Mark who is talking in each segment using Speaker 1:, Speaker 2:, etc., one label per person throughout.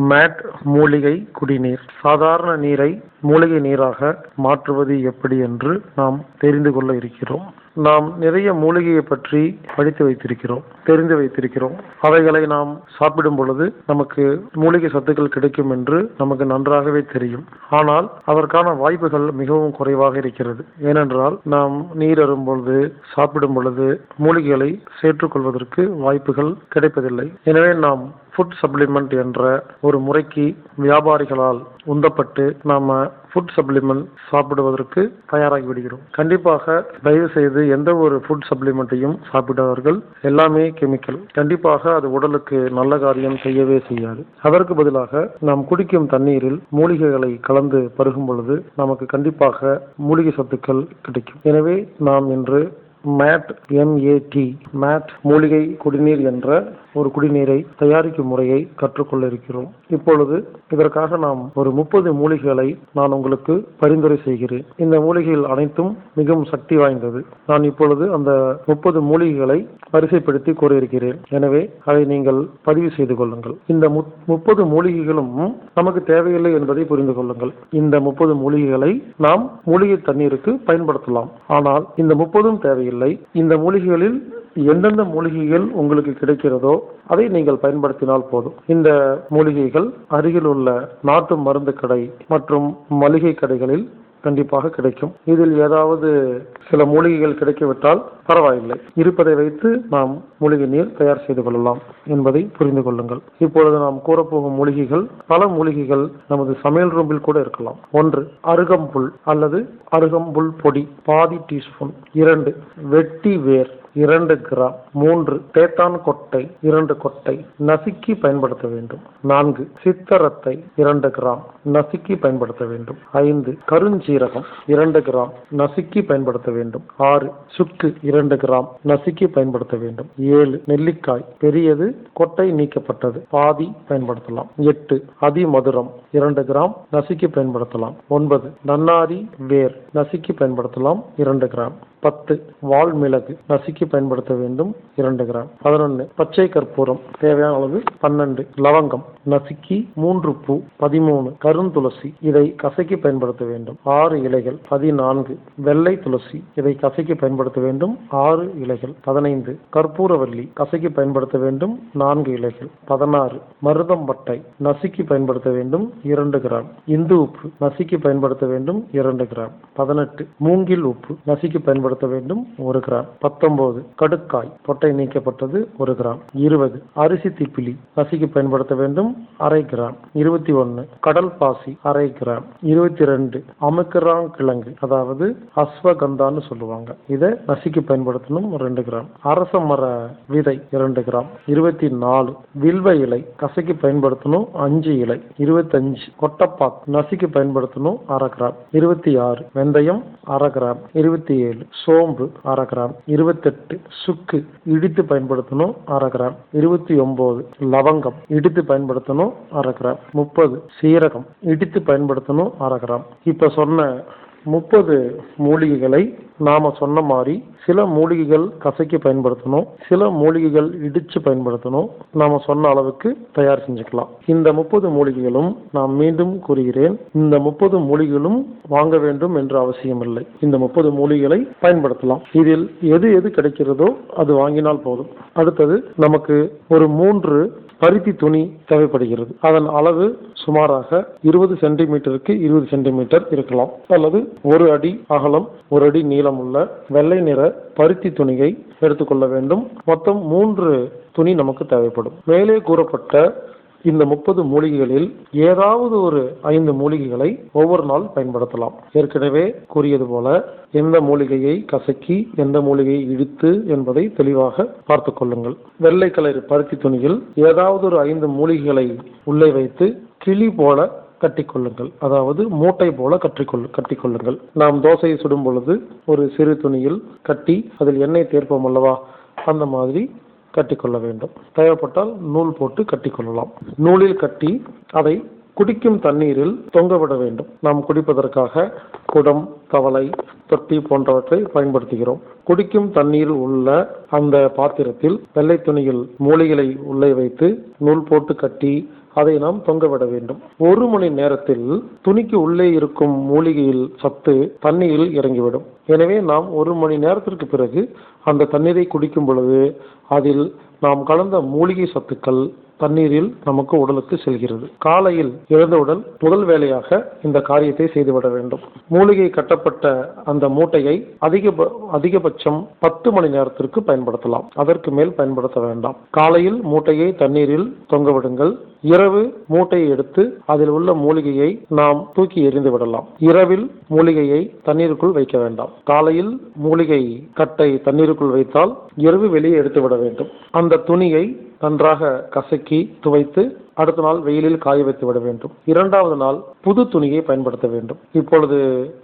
Speaker 1: Mat மூலிகை குடிநீர். சாதாரண நீரை மூலிகை நீராக மாற்றுவது எப்படி என்று நாம் தெரிந்து கொள்ள இருக்கிறோம். நாம் நிறைய மூலிகையை பற்றி படித்து வைத்திருக்கிறோம் தெரிந்து வைத்திருக்கிறோம். அவைகளை நாம் சாப்பிடும் பொழுது நமக்கு மூலிகை சத்துக்கள் கிடைக்கும் என்று நமக்கு நன்றாகவே தெரியும். ஆனால் அதற்கான வாய்ப்புகள் மிகவும் குறைவாக இருக்கிறது. ஏனென்றால் நாம் நீர் அரும்பொழுது சாப்பிடும் பொழுது மூலிகைகளை சேர்த்துக்கொள்வதற்கு வாய்ப்புகள் கிடைப்பதில்லை. எனவே நாம் ஃபுட் சப்ளிமெண்ட் என்ற ஒரு முறைக்கு வியாபாரிகளால் உந்தப்பட்டு நாம ஃபுட் சப்ளிமெண்ட் சாப்பிடுவதற்கு தயாராகி விடுகிறோம். கண்டிப்பாக தயவு செய்து எந்த ஒரு ஃபுட் சப்ளிமெண்ட்டையும் சாப்பிடாதவர்கள் எல்லாமே கெமிக்கல் கண்டிப்பாக அது உடலுக்கு நல்ல காரியம் செய்யவே செய்யாது. அதற்கு பதிலாக நாம் குடிக்கும் தண்ணீரில் மூலிகைகளை கலந்து பருகும் பொழுது நமக்கு கண்டிப்பாக மூலிகை சத்துக்கள் கிடைக்கும். எனவே நாம் இன்று மேட் எம்ஏடி மேட் மூலிகை குடிநீர் என்ற ஒரு குடிநீரை தயாரிக்கும் முறையை கற்றுக்கொள்ள இருக்கிறோம் இப்பொழுது இதற்காக நாம் ஒரு முப்பது மூலிகைகளை நான் உங்களுக்கு பரிந்துரை செய்கிறேன். இந்த மூலிகைகள் அனைத்தும் மிகவும் சக்தி வாய்ந்தது. நான் இப்பொழுது அந்த முப்பது மூலிகைகளை வரிசைப்படுத்தி கூறியிருக்கிறேன். எனவே அதை நீங்கள் பதிவு செய்து கொள்ளுங்கள். இந்த முப்பது மூலிகைகளும் நமக்கு தேவையில்லை என்பதை புரிந்து கொள்ளுங்கள். இந்த முப்பது மூலிகைகளை நாம் மூலிகை தண்ணீருக்கு பயன்படுத்தலாம். ஆனால் இந்த முப்பதும் தேவையில்லை. இந்த மூலிகைகளில் எந்தெந்த மூலிகைகள் உங்களுக்கு கிடைக்கிறதோ அதை நீங்கள் பயன்படுத்தினால் போதும். இந்த மூலிகைகள் அருகில் உள்ள நாட்டு மருந்து கடை மற்றும் மளிகை கடைகளில் கண்டிப்பாக கிடைக்கும். இதில் ஏதாவது சில மூலிகைகள் கிடைக்கவிட்டால் பரவாயில்லை. இருப்பதை வைத்து நாம் மூலிகை நீர் தயார் செய்து கொள்ளலாம் என்பதை புரிந்து கொள்ளுங்கள். இப்பொழுது நாம் கூறப்போகும் மூலிகைகள் பல மூலிகைகள் நமது சமையல் ரூமில் கூட இருக்கலாம். ஒன்று அருகம்புல் அல்லது அருகம்புல் பொடி பாதி டீஸ்பூன். இரண்டு வெட்டி வேர். இரண்டு கிராம் மூன்று தேத்தான் கொட்டை இரண்டு கொட்டை நசுக்கி பயன்படுத்த வேண்டும். நான்கு சித்தரத்தை இரண்டு கிராம் நசுக்கி பயன்படுத்த வேண்டும். ஐந்து கருஞ்சீரகம் இரண்டு கிராம் நசுக்கி பயன்படுத்த வேண்டும். ஆறு சுக்கு இரண்டு கிராம் நசுக்கி பயன்படுத்த வேண்டும். ஏழு நெல்லிக்காய் பெரியது கொட்டை நீக்கப்பட்டது பாதி பயன்படுத்தலாம். எட்டு அதிமதுரம் இரண்டு கிராம் நசுக்கி பயன்படுத்தலாம். ஒன்பது நன்னாரி வேர் நசுக்கி பயன்படுத்தலாம். இரண்டு கிராம் பத்து வால் மிளகு நசுக்கி பயன்படுத்த வேண்டும். இரண்டு கிராம். பதினொன்று பச்சை கற்பூரம். தேவையான அளவு பன்னெண்டு. லவங்கம் நசுக்கி மூன்று பூ பதிமூணு கருந்துளசி இதை கசக்கி பயன்படுத்த வேண்டும். ஆறு இலைகள் பதினான்கு வெள்ளை துளசி. இதை கசக்கி பயன்படுத்த வேண்டும். ஆறு இலைகள் பதினைந்து கற்பூரவல்லி கசக்கி பயன்படுத்த வேண்டும். நான்கு இலைகள் பதினாறு மருதம் பட்டை நசுக்கி பயன்படுத்த வேண்டும். இரண்டு கிராம். இந்து உப்பு. நசுக்கி பயன்படுத்த வேண்டும். இரண்டு கிராம். பதினெட்டு மூங்கில் உப்பு. நசுக்கி பயன்படுத்த பயன்படுத்த வேண்டும். ஒரு கிராம். பத்தொன்பது. கடுக்காய். பொட்டை நீக்கப்பட்டது ஒரு கிராம். இருபது. அரிசி திப்பிலி. பசிக்கு பயன்படுத்த வேண்டும். அரை கிராம். இருபத்தி ஒன்னு. கடல் பாசி. அரை கிராம். இருபத்தி ரெண்டு. அமுக்கிராங் கிழங்கு அதாவது அஸ்வகந்தான்னு சொல்லுவாங்க. இதை நசிக்கு பயன்படுத்தணும். ரெண்டு கிராம். அரச மர விதை இரண்டு கிராம். இருபத்தி நாலு. வில்வ இலை. கசைக்கு பயன்படுத்தணும். அஞ்சு இலை. இருபத்தஞ்சு. கொட்டப்பாக் நசிக்கு பயன்படுத்தணும். அரை கிராம். இருபத்தி ஆறு. வெந்தயம். அரை கிராம். இருபத்தி ஏழு. சோம்பு அரை கிராம். இருபத்தெட்டு சுக்கு இடித்து பயன்படுத்தணும் அரை கிராம். இருபத்தி ஒன்பது லவங்கம் இடித்து பயன்படுத்தணும் அரை கிராம். முப்பது சீரகம் இடித்து பயன்படுத்தணும் அரை கிராம். இப்போ சொன்ன முப்பது மூலிகைகளை நாம சொன்ன மாதிரி சில மூலிகைகள் கசக்கி பயன்படுத்தணும் சில மூலிகைகள் இடிச்சு பயன்படுத்தணும். நாம சொன்ன அளவுக்கு தயார் செஞ்சுக்கலாம். இந்த முப்பது மூலிகைகளும் நான் மீண்டும் கூறுகிறேன் இந்த முப்பது மூலிகைகளும் வாங்க வேண்டும் என்று அவசியம் இல்லை இந்த முப்பது மூலிகைகளை பயன்படுத்தலாம். இதில் எது எது கிடைக்கிறதோ அது வாங்கினால் போதும். அடுத்தது நமக்கு ஒரு மூன்று பருத்தி துணி தேவைப்படுகிறது. அதன் அளவு சுமாராக இருபது சென்டிமீட்டருக்கு இருபது சென்டிமீட்டர் இருக்கலாம். அல்லது ஒரு அடி அகலம் ஒரு அடி நீளம் உள்ள வெள்ளை நிற பருத்தி துணியை எடுத்துக்கொள்ள வேண்டும். மொத்தம் மூன்று துணி நமக்கு தேவைப்படும். மேலே கூறப்பட்ட இந்த முப்பது மூலிகைகளில் ஏதாவது ஒரு ஐந்து மூலிகைகளை ஒவ்வொரு நாள் பயன்படுத்தலாம். ஏற்கனவே கூறியது போல எந்த மூலிகையை கசக்கி எந்த மூலிகையை இழுத்து என்பதை தெளிவாக பார்த்து கொள்ளுங்கள். வெள்ளை கலர் பருத்தி துணியில் ஏதாவது ஒரு ஐந்து மூலிகைகளை உள்ளே வைத்து கிளி போல கட்டிக்கொள்ளுங்கள் அதாவது மூட்டை போல கட்டிக்கொள் கட்டிக்கொள்ளுங்கள் நாம் தோசையை சுடும் பொழுது ஒரு சிறு துணியில் கட்டி அதில் எண்ணெய் தேர்ப்போம் அல்லவா? அந்த மாதிரி கட்டிக்கொள்ள வேண்டும். தேவைப்பட்டால் நூல் போட்டு கட்டிக்கொள்ளலாம். நூலில் கட்டி அதை குடிக்கும் தண்ணீரில் தொங்கவிட வேண்டும். நாம் குடிப்பதற்காக குடம் தவளை தொட்டி போன்றவற்றை பயன்படுத்துகிறோம். குடிக்கும் தண்ணீர் உள்ள அந்த பாத்திரத்தில் வெள்ளை துணியில் மூலிகளை உள்ளே வைத்து நூல் போட்டு கட்டி அதை நாம் தொங்கவிட வேண்டும். ஒரு மணி நேரத்தில் துணிக்கு உள்ளே இருக்கும் மூலிகையில் சத்து தண்ணீரில் இறங்கிவிடும். எனவே நாம் ஒரு மணி நேரத்திற்கு பிறகு அந்த தண்ணீரை குடிக்கும் பொழுது அதில் நாம் கலந்த மூலிகை சத்துக்கள் தண்ணீரில் நமக்கு உடலுக்கு செல்கிறது. காலையில் எழுந்தவுடன் முதல் வேலையாக இந்த காரியத்தை செய்துவிட வேண்டும். மூலிகை கட்டப்பட்ட அந்த மூட்டையை அதிக அதிகபட்சம் பத்து மணி நேரத்திற்கு பயன்படுத்தலாம். அதற்கு மேல் பயன்படுத்த வேண்டாம். காலையில் மூட்டையை தண்ணீரில் தொங்கவிடுங்கள் இரவு மூட்டையை எடுத்து அதில் உள்ள மூலிகையை நாம் தூக்கி எறிந்து விடலாம். இரவில் மூலிகையை தண்ணீருக்குள் வைக்க வேண்டாம். காலையில் மூலிகை கட்டை தண்ணீருக்குள் வைத்தால் இரவு வெளியே எடுத்து விட வேண்டும். அந்த துணியை நன்றாக கசக்கி துவைத்து அடுத்த நாள் வெயிலில் காய வைத்து விட வேண்டும். இரண்டாவது நாள் புது துணியை பயன்படுத்த வேண்டும். இப்பொழுது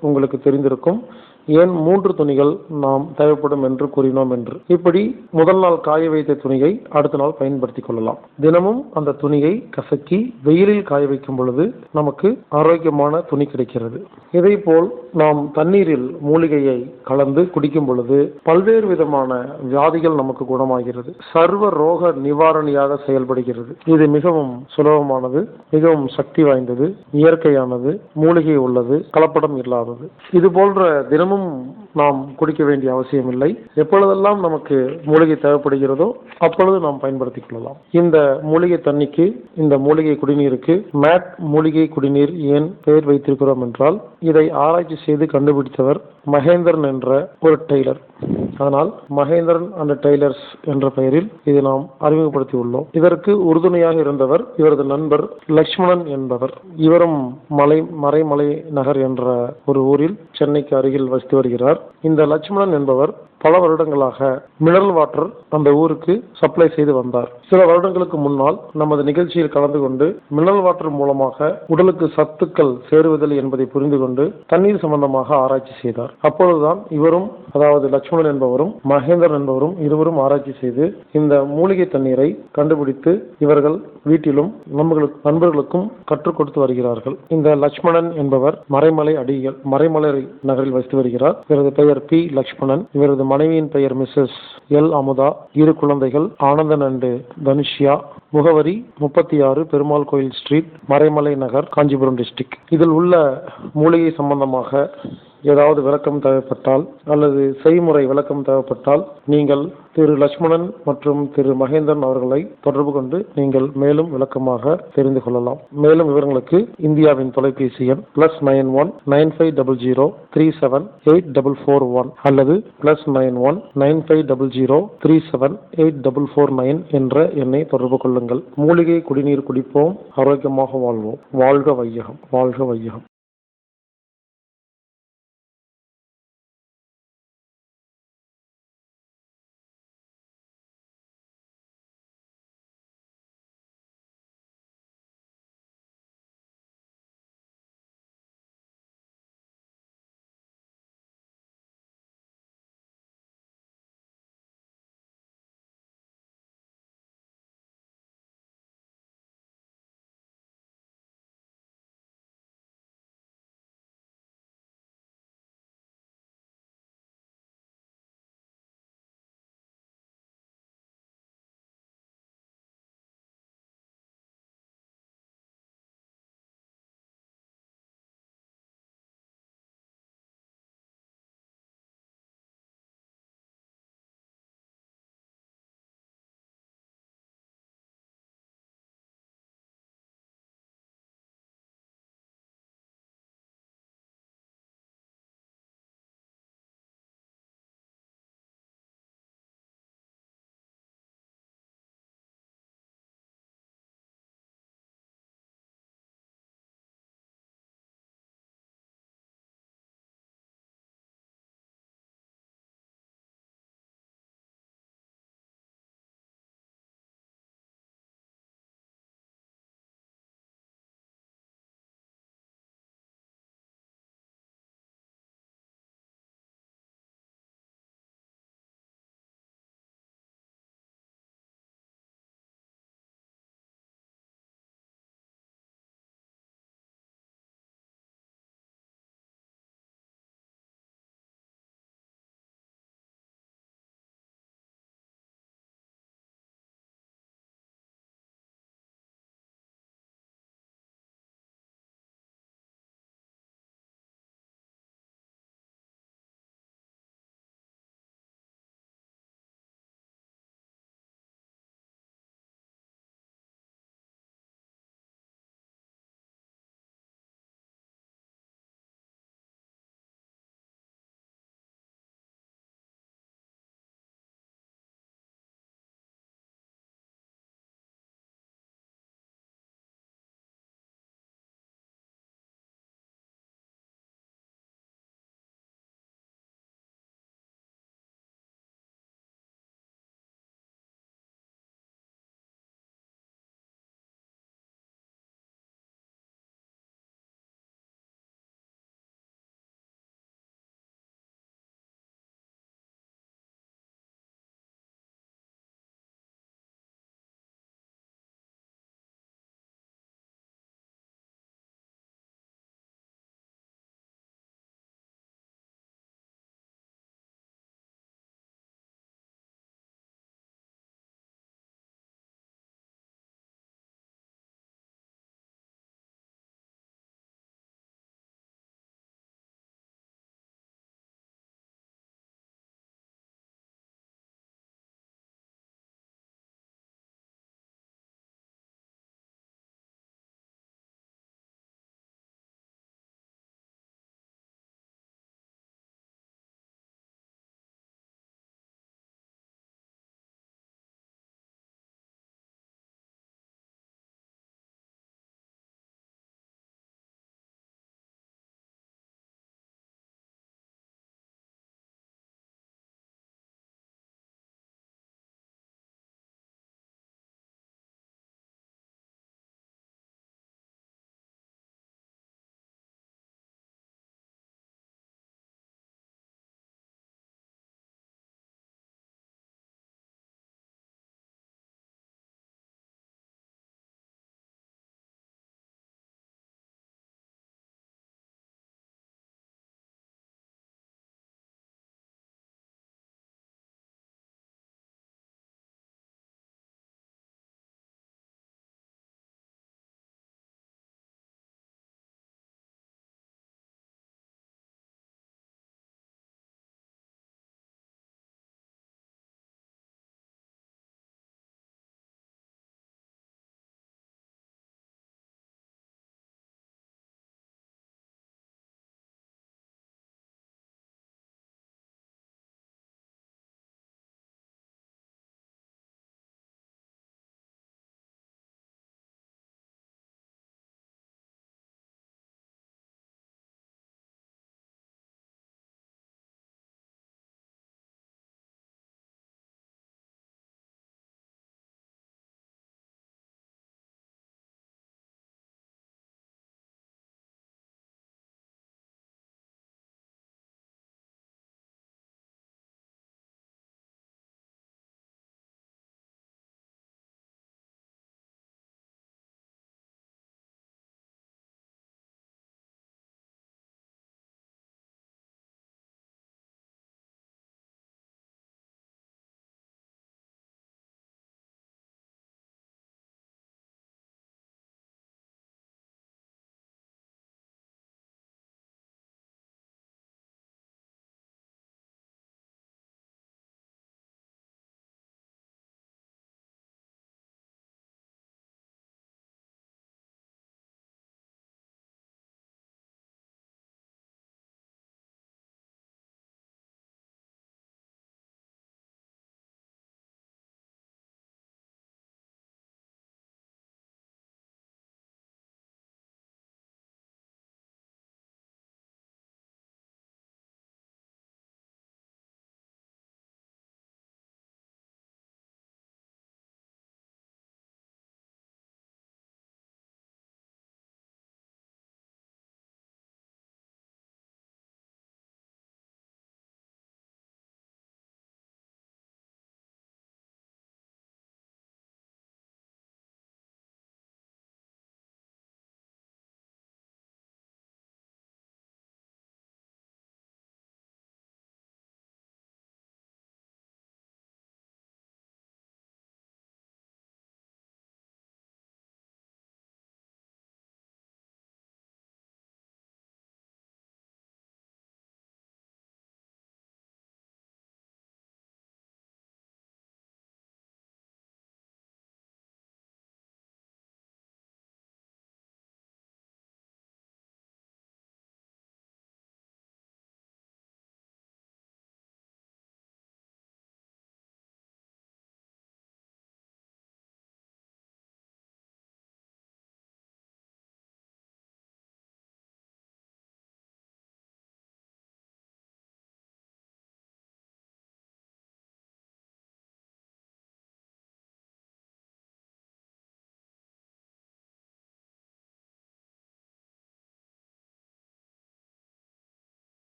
Speaker 1: உங்களுக்கு தெரிந்திருக்கும் ஏன் மூன்று துணிகள் நாம் தேவைப்படும் என்று கூறினோம் என்று. இப்படி முதல் நாள் காய வைத்த துணியை அடுத்த நாள் பயன்படுத்திக் கொள்ளலாம். தினமும் அந்த துணியை கசக்கி வெயிலில் காய வைக்கும் பொழுது நமக்கு ஆரோக்கியமான துணி கிடைக்கிறது. இதே போல் நாம் தண்ணீரில் மூலிகையை கலந்து குடிக்கும் பொழுது பல்வேறு விதமான வியாதிகள் நமக்கு குணமாகிறது. சர்வ ரோக நிவாரணியாக செயல்படுகிறது. இது மிகவும் சுலபமானது மிகவும் சக்தி வாய்ந்தது இயற்கையானது மூலிகை உள்ளது கலப்படம் இல்லாதது. இது போன்ற தினமும் நாம் குடிக்க வேண்டிய அவசியம் இல்லை எப்பொழுதெல்லாம் நமக்கு மூலிகை தேவைப்படுகிறதோ அப்பொழுது நாம் பயன்படுத்திக் கொள்ளலாம். இந்த மூலிகை தண்ணிக்கு இந்த மூலிகை குடிநீருக்கு மேட் மூலிகை குடிநீர் ஏன் பெயர் வைத்திருக்கிறோம் என்றால் இதை ஆராய்ச்சி செய்து கண்டுபிடித்தவர் மகேந்திரன் என்ற ஒரு டெய்லர். அதனால் மகேந்திரன் அண்ட் டெய்லர்ஸ் என்ற பெயரில் இதை நாம் அறிமுகப்படுத்தி உள்ளோம் இதற்கு உறுதுணையாக இருந்தவர் இவரது நண்பர் லக்ஷ்மணன் என்பவர். இவரும் மலை மறைமலை நகர் என்ற ஒரு ஊரில் சென்னைக்கு அருகில் வசித்து வருகிறார். இந்த லட்சுமணன் என்பவர் பல வருடங்களாக மினரல் வாட்டர் அந்த ஊருக்கு சப்ளை செய்து வந்தார். சில வருடங்களுக்கு முன்னால் நமது நிகழ்ச்சியில் கலந்து கொண்டு மினரல் வாட்டர் மூலமாக உடலுக்கு சத்துக்கள் சேருவதில்லை என்பதை புரிந்து கொண்டு தண்ணீர் சம்பந்தமாக ஆராய்ச்சி செய்தார். அப்பொழுதுதான் இவரும் அதாவது லட்சுமணன் என்பவரும் மகேந்திரன் என்பவரும் இருவரும் ஆராய்ச்சி செய்து இந்த மூலிகை தண்ணீரை கண்டுபிடித்து இவர்கள் வீட்டிலும் நண்பர்களுக்கு நண்பர்களுக்கும் கற்றுக் கொடுத்து வருகிறார்கள். இந்த லட்சுமணன் என்பவர் மறைமலை அடிகள் மறைமலை நகரில் வசித்து வருகிறார். இவரது பெயர் பி லட்சுமணன். இவரது மனைவியின் பெயர் மிஸ்ஸஸ் எல். அமுதா இரு குழந்தைகள் ஆனந்தன் அண்டு தனுஷ்யா. முகவரி முப்பத்தி ஆறு பெருமாள் கோயில் ஸ்ட்ரீட் மறைமலை நகர் காஞ்சிபுரம் டிஸ்ட்ரிக்ட் இதில் உள்ள மூலிகை சம்பந்தமாக ஏதாவது விளக்கம் தேவைப்பட்டால் அல்லது செய்முறை விளக்கம் தேவைப்பட்டால் நீங்கள் திரு லட்சுமணன் மற்றும் திரு மகேந்திரன் அவர்களை தொடர்பு கொண்டு நீங்கள் மேலும் விளக்கமாக தெரிந்து கொள்ளலாம். மேலும் விவரங்களுக்கு இந்தியாவின் தொலைபேசி எண் plus nine one nine five double zero three seven eight double four one அல்லது plus nine one nine five double zero three seven eight double four nine என்ற எண்ணை தொடர்பு கொள்ளுங்கள். மூலிகை குடிநீர் குடிப்போம். ஆரோக்கியமாக வாழ்வோம். வாழ்க வையகம். வாழ்க வையகம்.